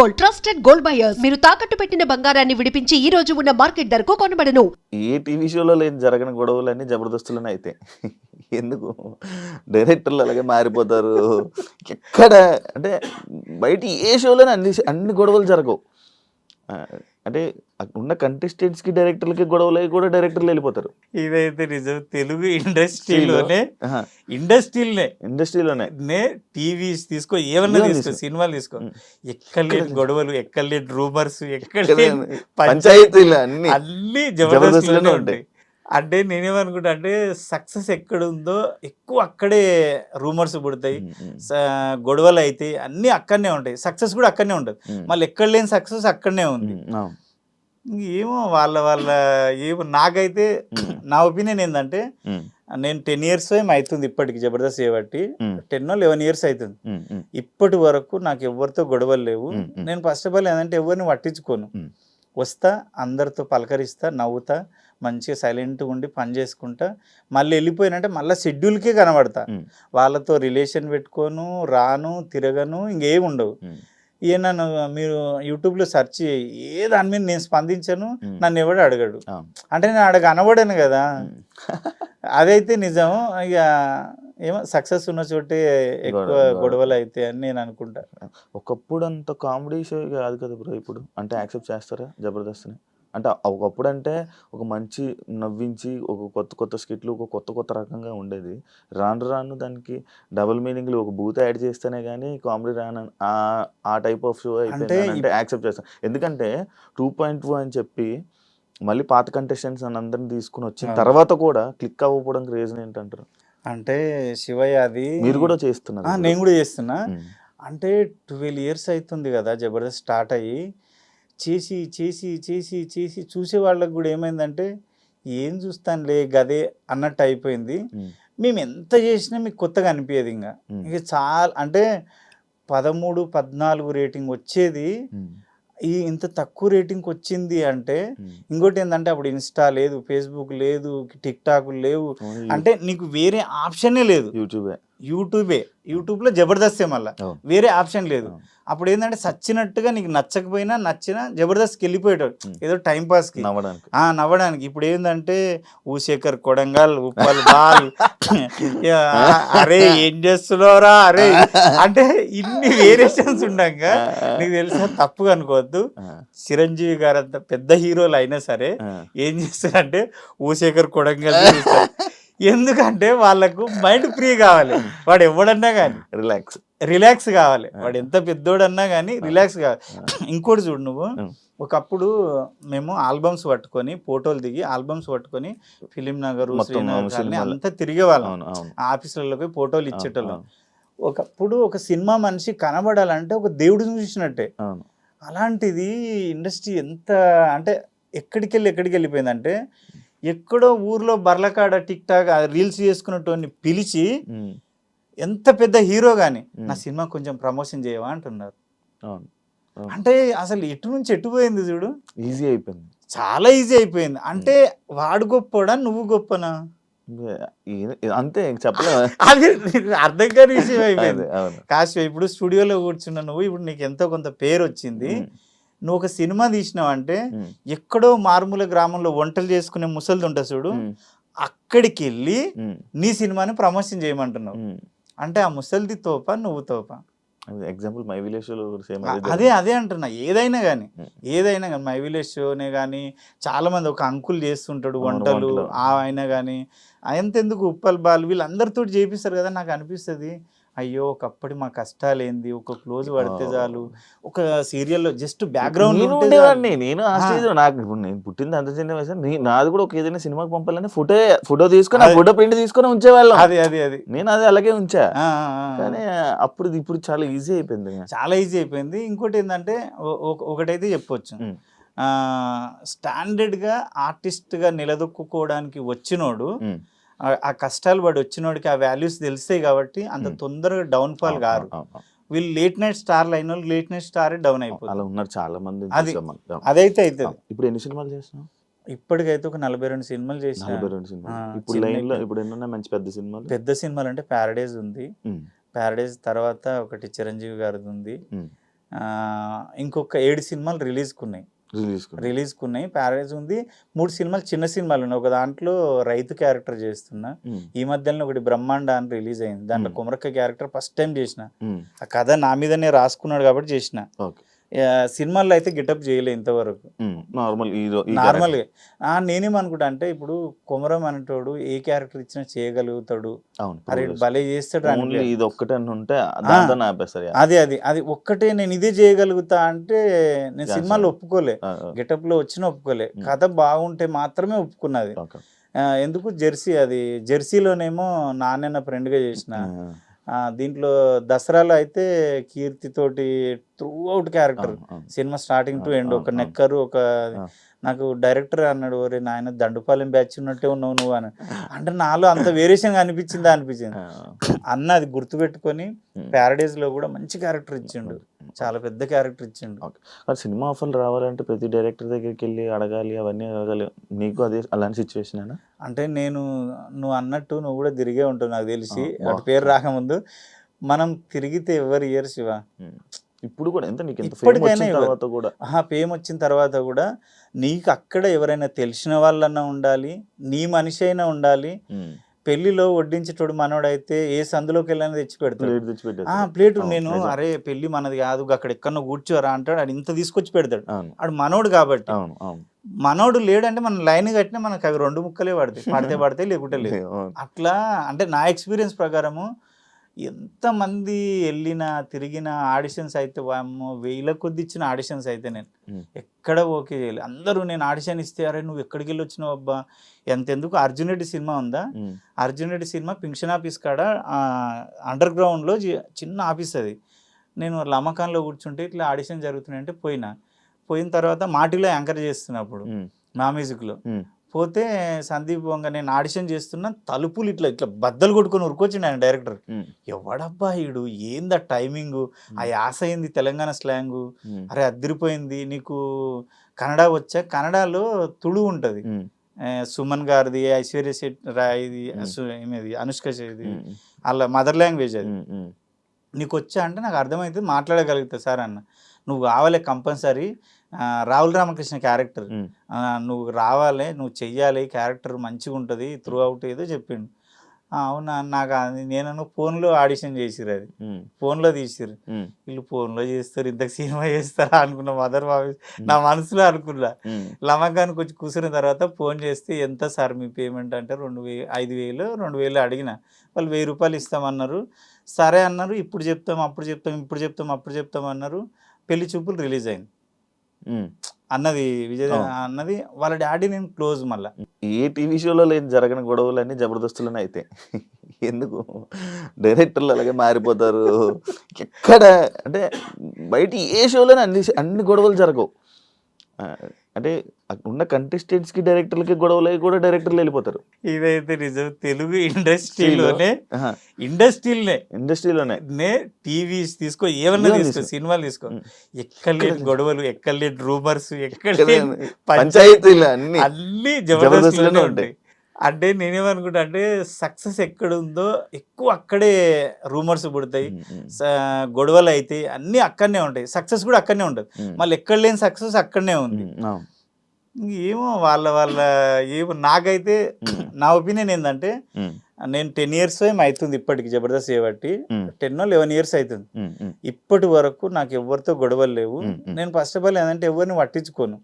Gold trusted gold buyers. మీరు తాకట్టు పెట్టిన బంగారాన్ని విడిపించి ఈ రోజు ఉన్న మార్కెట్ ధరకు కొనబడను. ఏ టీవీ షోలో లేని జరగని గొడవలన్నీ జబర్దస్తులనే అయితే. ఎందుకు? డైరెక్టర్లు అలాగే మారిపోతారు. ఎక్కడ? అంటే బయట ఏ షోలోనే అన్ని అన్ని గొడవలు జరగవు. అంటే అక్కడ ఉన్న contestants కి డైరెక్టర్లకి గొడవలు కూడా డైరెక్టర్లు వెళ్ళిపోతారు. ఇదైతే నిజం. తెలుగు ఇండస్ట్రీలోనే ఇండస్ట్రీలోనే. ఇండస్ట్రీలోనే. నే టీవీస్ తీసుకో ఏమన్నా తీసుకో. సినిమాలు తీసుకో. ఉం. ఎక్కడలేని గొడవలు ఎక్కడలేని రూమర్స్ ఎక్కడ పంచాయతీలు అన్ని అన్ని జబర్దస్త్లోనే ఉంటాయి. అంటే నేనేమనుకుంటా అంటే సక్సెస్ ఎక్కడ ఉందో ఎక్కువ అక్కడే రూమర్స్ పుడతాయి. గొడవలు అయితే అన్ని అక్కడనే ఉంటాయి. సక్సెస్ కూడా అక్కడనే ఉంటుంది. మళ్ళీ ఎక్కడ లేని సక్సెస్ అక్కడనే ఉంది. ఏమో వాళ్ళ వాళ్ళ ఏమో నాకైతే నా ఒపీనియన్ ఏంటంటే నేను టెన్ ఇయర్స్ ఏం అవుతుంది ఇప్పటికి జబర్దస్త్ చేయబట్టి టెన్ లెవెన్ ఇయర్స్ అవుతుంది ఇప్పటి వరకు నాకు ఎవరితో గొడవలు లేవు. నేను ఫస్ట్ ఆఫ్ ఆల్ ఏంటంటే ఎవరిని పట్టించుకోను. వస్తా అందరితో పలకరిస్తా నవ్వుతా మంచిగా సైలెంట్గా ఉండి పని చేసుకుంటా మళ్ళీ వెళ్ళిపోయినంటే మళ్ళీ షెడ్యూల్కే కనబడతా. వాళ్ళతో రిలేషన్ పెట్టుకోను రాను తిరగను ఇంకేం ఉండవు. ఏ నన్ను మీరు యూట్యూబ్లో సెర్చ్ ఏ దాని మీద నేను స్పందించను. నన్ను ఎవడు అడగడు. అంటే నేను అడగ అనబడను కదా. అదైతే నిజం ఇక ఏమో సక్సెస్ ఉన్న చోటే ఎక్కువ గొడవ- గొడవలు అయితే అని నేను అనుకుంటా. ఒకప్పుడు అంత కామెడీ షో కాదు కదా బ్రో ఇప్పుడు? అంటే యాక్సెప్ట్ చేస్తారా? జబర్దస్త్ని? అంటే ఒకప్పుడు అంటే ఒక మంచి నవ్వించి ఒక కొత్త కొత్త స్కిట్లు ఒక కొత్త కొత్త రకంగా ఉండేది. రాను రాను దానికి డబుల్ మీనింగ్లు ఒక బూత్ యాడ్ చేస్తేనే కానీ కామెడీ రాను ఆ- టైప్ ఆఫ్ షో అంటే యాక్సెప్ట్ చేస్తాను ఎందుకంటే టూ పాయింట్ టూ అని చెప్పి మళ్ళీ పాత కంటెస్టెంట్స్ అని అందరిని తీసుకుని వచ్చిన. తర్వాత కూడా క్లిక్ అవ్వకపోవడానికి రీజన్ ఏంటంటారు? అంటే శివయ్య అది మీరు కూడా చేస్తున్నారు నేను కూడా చేస్తున్నా. అంటే ట్వెల్వ్ ఇయర్స్ అవుతుంది కదా జబర్దస్త్ స్టార్ట్ అయ్యి. చేసి చేసి చేసి చేసి చూసే వాళ్ళకి కూడా ఏమైందంటే ఏం చూస్తానులే గదే అన్నట్టు అయిపోయింది. మేము ఎంత చేసినా మీకు కొత్తగా అనిపించేది ఇంకా ఇక చాలా అంటే పదమూడు పద్నాలుగు రేటింగ్ వచ్చేది. ఈ ఇంత తక్కువ రేటింగ్ వచ్చింది అంటే. ఇంకోటి ఏంటంటే అప్పుడు ఇన్స్టా లేదు ఫేస్బుక్ లేదు టిక్ టాక్ లేవు. అంటే నీకు వేరే ఆప్షనే లేదు. యూట్యూబే. యూట్యూబే. యూట్యూబ్లో జబర్దస్తే మళ్ళా. వేరే ఆప్షన్ లేదు. అప్పుడు ఏంటంటే చచ్చినట్టుగా నీకు నచ్చకపోయినా నచ్చినా జబర్దస్త్కి వెళ్ళిపోయేటోడు. ఏదో టైం పాస్కి నవ్వడానికి. నవ్వడానికి. ఇప్పుడు ఏంటంటే ఊశేఖర్ కొడంగల్ ఉప్పల్ బాల్. అరే ఏం చేస్తున్నావురా? అరే అంటే ఇన్ని వేరియేషన్స్ ఉండగా నీకు తెలుసా తప్పుగా అనుకోవద్దు. చిరంజీవి గారు అంత పెద్ద హీరోలు అయినా సరే ఏం చేస్తారంటే ఊశేఖర్ కొడంగల్. ఎందుకంటే వాళ్ళకు మైండ్ ఫ్రీ కావాలి. వాడు ఎవడన్నా కానీ రిలాక్స్ రిలాక్స్ కావాలి. వాడు ఎంత పెద్దోడన్నా కానీ రిలాక్స్ కావాలి. ఇంకోటి చూడు నువ్వు. ఒకప్పుడు మేము ఆల్బమ్స్ పట్టుకొని ఫోటోలు దిగి ఆల్బమ్స్ పట్టుకొని ఫిలిం నగర్ శ్రీనగర్. అంతా తిరిగేవాళ్ళం. అవును ఆఫీసులలోకి ఫోటోలు ఇచ్చేటోళ్ళం. ఒకప్పుడు ఒక సినిమా మనిషి కనబడాలంటే ఒక దేవుడు చూసినట్టే. అలాంటిది ఇండస్ట్రీ ఎంత అంటే ఎక్కడికి వెళ్ళి ఎక్కడికి వెళ్ళిపోయిందంటే ఎక్కడో ఊర్లో బర్లకాడ టిక్ టాక్ రీల్స్ చేసుకున్నటువంటి పిలిచి ఎంత పెద్ద హీరో కానీ నా సినిమా కొంచెం ప్రమోషన్ చేయవా అంటున్నారు. అంటే అసలు ఎటు నుంచి ఎటు పోయింది చూడు? ఈజీ అయిపోయింది. చాలా ఈజీ అయిపోయింది. అంటే వాడు గొప్పడా నువ్వు గొప్పనా? అంతే అది అర్థం కాని విషయం అయిపోయింది. కాశీ ఇప్పుడు స్టూడియోలో కూర్చున్న నువ్వు ఇప్పుడు నీకు ఎంతో కొంత పేరు వచ్చింది నువ్వు ఒక సినిమా తీసినావంటే ఉమ్, ఎక్కడో మారుమూల గ్రామంలో వంటలు చేసుకునే ముసలిది ఉంటుంది చూడు. అక్కడికి వెళ్ళి నీ సినిమాని ప్రమోషన్ చేయమంటున్నావు. అంటే ఆ ముసలిది తోప నువ్వు తోప. ఎగ్జాంపుల్ మై విలేజ్ సేమ్ అదే అదే అంటున్నా. ఏదైనా కానీ. ఏదైనా కానీ మై విలేజ్ షోనే కానీ చాలా మంది ఒక అంకుల్ చేస్తుంటాడు వంటలు ఆయన కానీ ఎంతెందుకు ఉప్పల్ బాల్ వీళ్ళందరితో చేపిస్తారు కదా నాకు అనిపిస్తుంది. అయ్యో ఒకప్పటి మా కష్టాలు ఏంది ఒక క్లోజ్ పడితే చాలు. ఒక సీరియల్లో జస్ట్ బ్యాక్గ్రౌండ్ నేను ఉండేవాడిని. నేను ఆ స్టేజ్ నాకు ఇప్పుడు నేను పుట్టింది అంత చిన్న వయసు నాది కూడా ఒక ఏదైనా సినిమాకి పంపాలని ఫోటో ఫోటో తీసుకొని ఆ. ఫోటో ప్రింట్ తీసుకొని ఉంచేవాళ్ళం. అది అది అది. నేను అది అలాగే ఉంచా. కానీ అప్పుడు ఇప్పుడు చాలా ఈజీ అయిపోయింది. చాలా ఈజీ అయిపోయింది. ఇంకోటి ఏంటంటే ఒకటైతే చెప్పొచ్చు. ఉం. ఆ, స్టాండర్డ్గా ఆర్టిస్ట్గా నిలదొక్కుకోవడానికి వచ్చినోడు. ఆ- కష్టాలు పడి వచ్చినోడికి ఆ వాల్యూస్ తెలుస్తాయి కాబట్టి అంత. తొందరగా డౌన్ ఫాల్ కారు. వీళ్ళు లేట్ నైట్ స్టార్లు అయిన వాళ్ళు లేట్ నైట్ స్టార్ డౌన్ అయిపోతుంది అలా ఉన్నారు చాలా మంది అది-. అదైతే అవుతుంది ఇప్పుడు ఎన్ని సినిమాలు చేస్తున్నాం ఇప్పటికైతే ఒక నలభై రెండు సినిమాలు చేసిన. ఇప్పుడు లైన్లో. ఇప్పుడు ఎన్ని మంచి పెద్ద సినిమాలు? పెద్ద సినిమాలు అంటే ప్యారడైజ్ ఉంది. ప్యారడైజ్ తర్వాత ఒకటి చిరంజీవి గారిది ఉంది. ఇంకొక ఏడు సినిమాలు రిలీజ్కి ఉన్నాయి. రిలీజ్ ఉన్నాయి ప్యారేజ్ ఉంది. మూడు సినిమాలు చిన్న సినిమాలు ఉన్నాయి. ఒక దాంట్లో రైతు క్యారెక్టర్ చేస్తున్నా ఈ మధ్యలో ఒకటి బ్రహ్మాండ అని రిలీజ్ అయింది. దాంట్లో. కుమరక్క క్యారెక్టర్ ఫస్ట్ టైం చేసిన. ఆ కథ నా మీదనే రాసుకున్నాడు కాబట్టి చేసిన. ఓకే. సినిమాల్లో అయితే గెటప్ చేయలే ఇంతవరకు. నార్మల్ నార్మల్ నేనేమనుకుంటా అంటే ఇప్పుడు కొమరం అనేటోడు ఏ క్యారెక్టర్ ఇచ్చినా చేయగలుగుతాడు. అరే భలే చేస్తాడు. ఇది ఒక్కటే ఉంటే. అదే అది అది ఒక్కటే నేను ఇదే చేయగలుగుతా అంటే నేను సినిమాలో. ఒప్పుకోలే. గెటప్లో వచ్చిన ఒప్పుకోలే. కథ బాగుంటే మాత్రమే ఒప్పుకున్నది. ఎందుకు? జెర్సీ అది జెర్సీలోనేమో నాన్న ఫ్రెండ్గా చేసిన దీంట్లో దసరాలో అయితే కీర్తి తోటి through out character. Cinema starting to end ఒక. నెక్కరు ఒక. నాకు డైరెక్టర్ అన్నాడు ఒరే నాయన దండుపాలెం బ్యాచ్ ఉన్నట్టే ఉన్నావు నువ్వు అని. అంటే నాలో అంత వేరియేషన్ అనిపించిందా. అనిపించింది అన్న అది గుర్తుపెట్టుకొని ఉమ్. ప్యారడైజ్లో కూడా మంచి క్యారెక్టర్ ఇచ్చిండు. చాలా పెద్ద క్యారెక్టర్ ఇచ్చిండు. సినిమా ఆఫర్లు రావాలంటే ప్రతి డైరెక్టర్ దగ్గరికి వెళ్ళి అడగాలి అవన్నీ అడగాలి. నీకు అదే అలాంటి సిచ్యువేషన్ అంటే నేను నువ్వు అన్నట్టు నువ్వు కూడా తిరిగే ఉంటావు నాకు తెలిసి. అటు పేరు రాకముందు. మనం తిరిగితే ఎవరు ఇయర్ శివ. ఇప్పుడు కూడా ఎంత నీకు ఎంత ఫేమ్ ఇప్పటికైనా వచ్చిన ఇవ్వరు. తర్వాత కూడా? ఫేమ్ వచ్చిన తర్వాత కూడా నీకు అక్కడ ఎవరైనా తెలిసిన వాళ్ళన్నా ఉండాలి నీ మనిషి అయినా ఉండాలి. పెళ్ళిలో వడ్డించేటోడు మనోడైతే ఏ సందులోకి వెళ్ళినా తెచ్చి పెడతాడు ప్లేట్ నేను. అరే పెళ్ళి మనది కాదు అక్కడ ఎక్కడో కూర్చోరా అంటాడు ఆడు ఇంత తీసుకొచ్చి పెడతాడు. ఆడు మనోడు కాబట్టి. మనోడు లేడంటే మనం లైన్ కట్టినా మనకు అవి రెండు ముక్కలే పడతాయి. పడితే పడితే లేకుంటే లేదు. అట్లా అంటే నా ఎక్స్పీరియన్స్ ప్రకారము ఎంతమంది వెళ్ళిన తిరిగిన ఆడిషన్స్ అయితే వామ్మో వేల కొద్ది ఇచ్చిన ఆడిషన్స్ అయితే నేను. ఎక్కడ ఓకే చేయలేదు అందరూ నేను ఆడిషన్ ఇస్తే అరే నువ్వు ఎక్కడికి వెళ్ళి వచ్చినావు అబ్బా ఎంతెందుకు అర్జున్ రెడ్డి సినిమా ఉందా. అర్జున్ రెడ్డి సినిమా పింక్షన్ ఆఫీస్ కాడ అండర్ గ్రౌండ్లో చిన్న ఆఫీస్ అది నేను లమకాన్లో కూర్చుంటే ఇట్లా ఆడిషన్ జరుగుతున్నాయంటే పోయినా పోయిన తర్వాత మాటిలో యాంకర్ చేస్తున్నప్పుడు. మా మ్యూజిక్లో. పోతే సందీప్ వంగ నేను ఆడిషన్ చేస్తున్నా తలుపులు ఇట్లా ఇట్లా బద్దలు కొట్టుకొని ఉరుకొచ్చిండు ఆయన డైరెక్టర్. ఎవడబ్బా ఈడు? ఏందా టైమింగ్? ఆ యాస అయింది తెలంగాణ స్లాంగు. అరే అద్దరిపోయింది. నీకు కన్నడ వచ్చా? కన్నడలో తుడు ఉంటుంది. సుమన్ గారిది ఐశ్వర్య శెట్ రాయిది ఈమెది అనుష్క ఉమ్. వాళ్ళ మదర్ లాంగ్వేజ్ అది. నీకు వచ్చా అంటే నాకు అర్థమవుతుంది మాట్లాడగలుగుతా సార్ అన్న. నువ్వు కావాలి కంపల్సరీ. రాహుల్ రామకృష్ణ క్యారెక్టర్. నువ్వు రావాలి నువ్వు చెయ్యాలి క్యారెక్టర్ మంచిగా ఉంటుంది త్రూ అవుట్ ఏదో చెప్పిండు. "ఆ, అవునా నాకు నేను ఫోన్లో ఆడిషన్ చేసిరు అది. ఫోన్లో తీసిరు. వీళ్ళు ఫోన్లో చేస్తారు ఇంత సినిమా చేస్తారా అనుకున్న మదర్ బాబు నా మనసులో అనుకున్నా. లమకానికి వచ్చి కూర్చున్న తర్వాత ఫోన్ చేస్తే ఎంత సార్ మీ పేమెంట్? అంటే రెండు వే ఐదు వేలు రెండు వేలు అడిగిన. వాళ్ళు వెయ్యి రూపాయలు ఇస్తామన్నారు. సరే అన్నారు. ఇప్పుడు చెప్తాం అప్పుడు చెప్తాం ఇప్పుడు చెప్తాం అప్పుడు చెప్తాం అన్నారు. పెళ్ళి చూపులు రిలీజ్ అయింది. అన్నది విజయ్. అన్నది వాళ్ళ డాడీ నేను క్లోజ్ మళ్ళా. ఏ టీవీ షోలో లేని జరగని గొడవలు అన్ని జబర్దస్తులోనే అయితే ఎందుకు? డైరెక్టర్లు అలాగే మారిపోతారు. ఎక్కడ? అంటే బయట ఏ షోలోనే అన్ని అన్ని గొడవలు జరగవు. అంటే అక్కడ ఉన్న contestants కి డైరెక్టర్లకి గొడవలు కూడా డైరెక్టర్లు వెళ్ళిపోతారు. ఇదైతే నిజం. తెలుగు ఇండస్ట్రీలోనే ఇండస్ట్రీలోనే ఇండస్ట్రీలోనే? నే టీవీస్ తీసుకో ఏమన్నా తీసుకో. సినిమాలు తీసుకో. ఎక్కడ లేని గొడవలు ఎక్కడ లేని రూమర్స్ ఎక్కడ పంచాయతీలు అన్ని అన్ని జబర్దస్త్లోనే ఉంటాయి. అంటే నేనేమనుకుంటా అంటే సక్సెస్ ఎక్కడ ఉందో ఎక్కువ అక్కడే రూమర్స్ పుడతాయి. గొడవలు అయితే అన్ని అక్కడనే ఉంటాయి. సక్సెస్ కూడా అక్కడనే ఉంటుంది. మళ్ళీ ఎక్కడ లేని సక్సెస్ అక్కడనే ఉంది. ఏమో వాళ్ళ వాళ్ళ ఏమో నాకైతే నా ఒపీనియన్ ఏంటంటే నేను టెన్ ఇయర్స్ ఏం అవుతుంది ఇప్పటికి జబర్దస్త్ చేయబట్టి టెన్ లెవెన్ ఇయర్స్ అవుతుంది ఇప్పటి వరకు నాకు ఎవరితో గొడవలు లేవు. నేను ఫస్ట్ ఆఫ్ ఆల్ ఏంటంటే ఎవరిని పట్టించుకోను.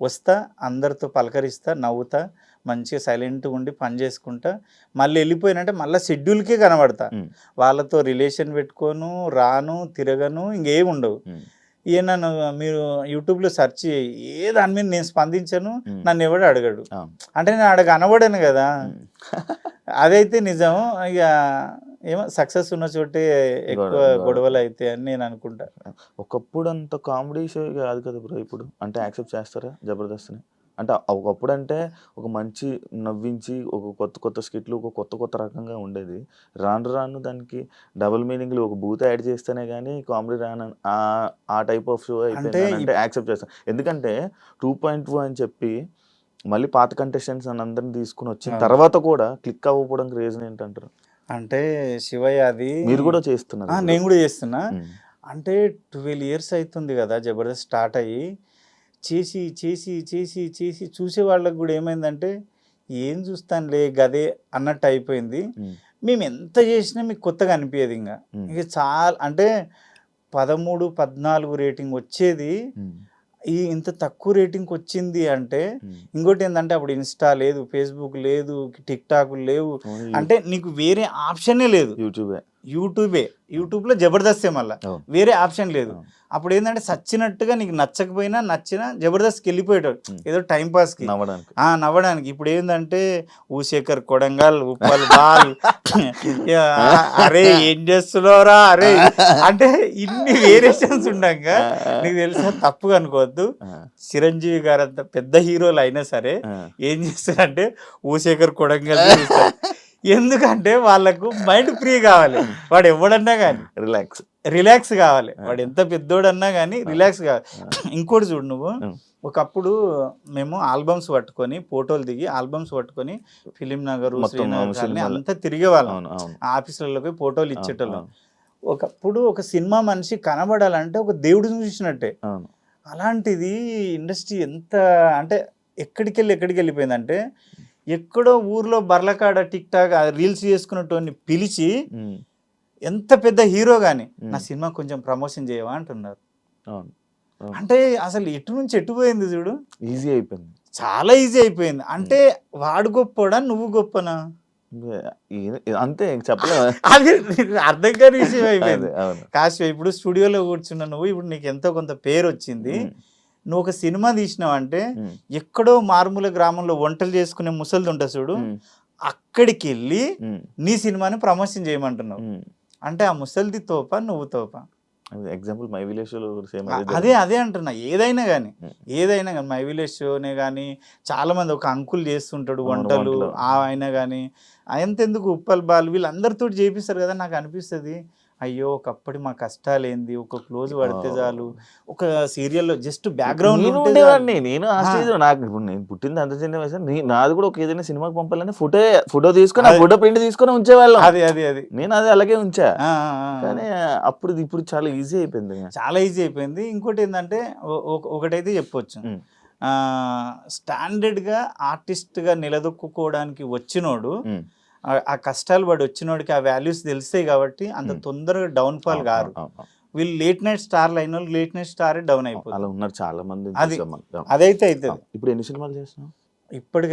వస్తా అందరితో పలకరిస్తా నవ్వుతా మంచిగా సైలెంట్గా ఉండి పని చేసుకుంటా మళ్ళీ వెళ్ళిపోయినంటే మళ్ళీ షెడ్యూల్కే కనబడతా. వాళ్ళతో రిలేషన్ పెట్టుకోను రాను తిరగను ఇంకేం ఉండవు. ఏ నన్ను మీరు యూట్యూబ్లో సెర్చ్ ఏ దాని మీద నేను స్పందించను. నన్ను ఎవడు అడగడు. అంటే నేను అడగ అనబడను కదా. అదైతే నిజం ఇక ఏమో సక్సెస్ ఉన్న చోటే ఎక్కువ గొడవ- గొడవలు అయితే అని నేను అనుకుంటా. ఒకప్పుడు అంత కామెడీ షో కాదు కదా బ్రో ఇప్పుడు? అంటే యాక్సెప్ట్ చేస్తారా? జబర్దస్త్ని? అంటే ఒకప్పుడు అంటే ఒక మంచి నవ్వించి ఒక కొత్త కొత్త స్కిట్లు ఒక కొత్త కొత్త రకంగా ఉండేది. రాను రాను దానికి డబుల్ మీనింగ్లు ఒక బూత్ యాడ్ చేస్తేనే కానీ కామెడీ రాను ఆ- టైప్ ఆఫ్ షో అయిపోయింది అంటే యాక్సెప్ట్ చేస్తాను ఎందుకంటే టూ పాయింట్ టూ అని చెప్పి మళ్ళీ పాత కంటెస్టెంట్స్ అని అందరిని తీసుకుని వచ్చిన. తర్వాత కూడా క్లిక్ అవ్వకపోవడానికి రీజన్ ఏంటంటారు? అంటే శివయ్య అది మీరు కూడా చేస్తున్నారు నేను కూడా చేస్తున్నా. అంటే ట్వెల్వ్ ఇయర్స్ అవుతుంది కదా జబర్దస్త్ స్టార్ట్ అయ్యి. చేసి చేసి చేసి చేసి చూసే వాళ్ళకి కూడా ఏమైందంటే ఏం చూస్తానులే గదే అన్నట్టు అయిపోయింది. మేము ఎంత చేసినా మీకు కొత్తగా అనిపించేది ఇంకా ఇక చాలా అంటే పదమూడు పద్నాలుగు రేటింగ్ వచ్చేది. ఈ ఇంత తక్కువ రేటింగ్ వచ్చింది అంటే. ఇంకోటి ఏంటంటే అప్పుడు ఇన్స్టా లేదు ఫేస్బుక్ లేదు టిక్ టాక్ లేవు. అంటే నీకు వేరే ఆప్షనే లేదు. యూట్యూబే. యూట్యూబే. యూట్యూబ్లో జబర్దస్తే మళ్ళీ. వేరే ఆప్షన్ లేదు. అప్పుడు ఏంటంటే సచ్చినట్టుగా నీకు నచ్చకపోయినా నచ్చినా జబర్దస్త్ వెళ్ళిపోయేటోడు. ఏదో టైం పాస్కి నవ్వడానికి. నవ్వడానికి. ఇప్పుడు ఏంటంటే ఊశేఖర్ కొడంగల్ ఉప్పల్ బాల్. అరే ఏం చేస్తున్నావురా? అరే అంటే ఇన్ని వేరియేషన్స్ ఉండగా నీకు తెలుసా తప్పుగా అనుకోవద్దు. చిరంజీవి గారు అంత పెద్ద హీరోలు అయినా సరే ఏం చేస్తారంటే ఊశేఖర్ కొడంగల్. ఎందుకంటే వాళ్ళకు మైండ్ ఫ్రీ కావాలి. వాడు ఎవడన్నా కానీ రిలాక్స్ రిలాక్స్ కావాలి. వాడు ఎంత పెద్దోడన్నా కానీ రిలాక్స్ కావాలి. ఇంకోటి చూడు నువ్వు. ఒకప్పుడు మేము ఆల్బమ్స్ పట్టుకొని ఫోటోలు దిగి ఆల్బమ్స్ పట్టుకొని ఫిలిం నగర్ శ్రీనగర్. అంతా తిరిగేవాళ్ళం. అవును ఆఫీసులలోకి ఫోటోలు ఇచ్చేటోళ్ళం. ఒకప్పుడు ఒక సినిమా మనిషి కనబడాలంటే ఒక దేవుడు చూసినట్టే. అలాంటిది ఇండస్ట్రీ ఎంత అంటే ఎక్కడికి వెళ్ళి ఎక్కడికి వెళ్ళిపోయిందంటే ఎక్కడో ఊర్లో బర్లకాడ టిక్ టాక్ రీల్స్ చేసుకున్నటువంటి పిలిచి ఎంత పెద్ద హీరో కానీ. నా సినిమా కొంచెం ప్రమోషన్ చేయవా అంటున్నారు. అంటే అసలు ఎటు నుంచి ఎటు పోయింది చూడు? ఈజీ అయిపోయింది. చాలా ఈజీ అయిపోయింది. అంటే వాడు గొప్పడా నువ్వు గొప్పనా? అంతే అది అర్థం కాని విషయం అయిపోయింది. కాశ్య ఇప్పుడు స్టూడియోలో కూర్చున్న నువ్వు ఇప్పుడు నీకు ఎంతో కొంత పేరు వచ్చింది నువ్వు ఒక సినిమా తీసినావంటే ఉమ్, ఎక్కడో మారుమూల గ్రామంలో వంటలు చేసుకునే ముసలిది ఉంటుంది చూడు. అక్కడికి వెళ్ళి నీ సినిమాని ప్రమోషన్ చేయమంటున్నావు. అంటే ఆ ముసలిది తోప నువ్వు తోప. ఎగ్జాంపుల్ మై విలేజ్ సేమ్ అదే అదే అంటున్నా. ఏదైనా కానీ. ఏదైనా కానీ మై విలేజ్ షోనే కానీ చాలా మంది ఒక అంకుల్ చేస్తుంటాడు వంటలు ఆయన కానీ ఎంతెందుకు ఉప్పల్ బాల్ వీళ్ళందరితో చేపిస్తారు కదా నాకు అనిపిస్తుంది. అయ్యో ఒకప్పటి మా కష్టాలు ఏంది ఒక క్లోజ్ పడితే చాలు. ఒక సీరియల్లో జస్ట్ బ్యాక్గ్రౌండ్ నేను ఉండేవాడిని. నేను ఆ స్టేజ్ నాకు ఇప్పుడు నేను పుట్టింది అంత చిన్న వయసు నాది కూడా ఒక ఏదైనా సినిమాకి పంపాలని ఫోటో ఫోటో తీసుకొని ఆ. ఫోటో ప్రింట్ తీసుకొని ఉంచేవాళ్ళం. అది అది అది. నేను అది అలాగే ఉంచా. కానీ అప్పుడు ఇప్పుడు చాలా ఈజీ అయిపోయింది. చాలా ఈజీ అయిపోయింది. ఇంకోటి ఏంటంటే ఒకటైతే చెప్పొచ్చు. ఉం. ఆ, స్టాండర్డ్గా ఆర్టిస్ట్గా నిలదొక్కుకోవడానికి వచ్చినోడు. ఆ- కష్టాలు పడి వచ్చినోడికి ఆ వాల్యూస్ తెలుస్తాయి కాబట్టి అంత. తొందరగా డౌన్ ఫాల్ కారు. వీళ్ళు లేట్ నైట్ స్టార్లు అయిన వాళ్ళు లేట్ నైట్ స్టార్ డౌన్ అయిపోతుంది అలా ఉన్నారు చాలా మంది అది-. అదైతే అవుతుంది ఇప్పుడు ఎన్ని సినిమాలు చేస్తున్నావు ఇప్పటికైతే